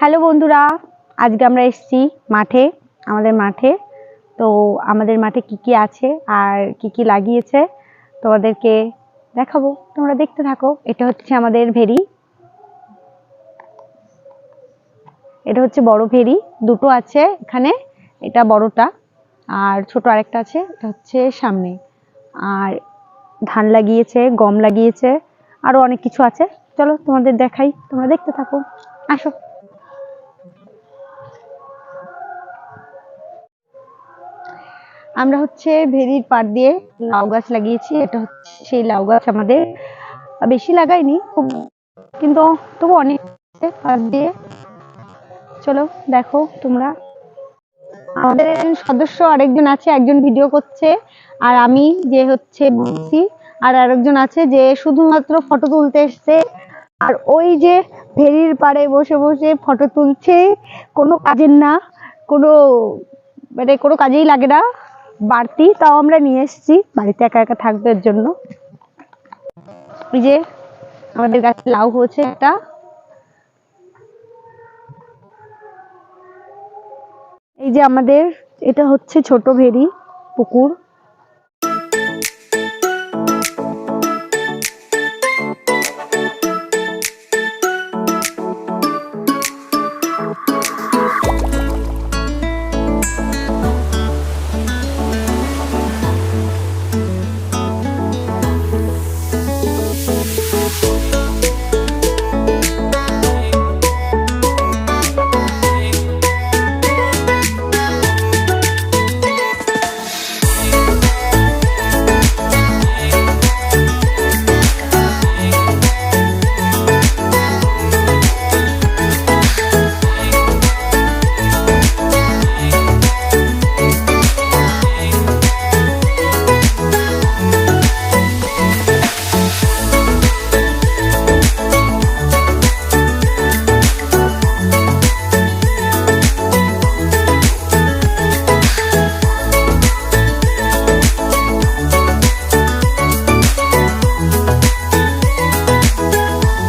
Hello বন্ধুরা, আজকে আমরা এসেছি মাঠে, আমাদের মাঠে। তো আমাদের মাঠে কি কি আছে আর কি কি লাগিয়েছে তোমাদেরকে দেখাবো। তোমরা দেখতে থাকো, এটা হচ্ছে আমাদের ভেরি এটা হচ্ছে বড় ভেরি দুটো আছে এখানে, এটা বড়টা। আর ছোট আরেকটা আছে, এটা হচ্ছে সামনে। আর ধান লাগিয়েছে, গম লাগিয়েছে, আরও অনেক কিছু আছে। চলো তোমাদের দেখাই, তোমরা দেখতে থাকো। আসো। আমরা হচ্ছে ভেরির পাড় দিয়ে লাউ গাছ লাগিয়েছি, এটা হচ্ছে সেই লাউ গাছ আমাদের বেশি লাগাইনি, খুব কিন্তু তবু অনেক পাড় দিয়ে। চলো দেখো তোমরা। আমাদের সদস্য আরেকজন আছে, একজন ভিডিও করছে, আর আমি যে হচ্ছে বলছি, আর আরেকজন আছে যে শুধুমাত্র ফটো তুলতে এসছে। আর ওই যে ভেরির পাড়ে বসে বসে ফটো তুলছে, কোনো কাজের না, কোনো মানে কোনো কাজেই লাগে না। বাড়তি, তাও আমরা নিয়ে এসেছি। বাড়িতে একা একা থাকবে এর জন্য। এই যে, আমাদের গাছে লাউ হয়েছে একটা। এই যে আমাদের, এটা হচ্ছে ছোট ভেরি পুকুর।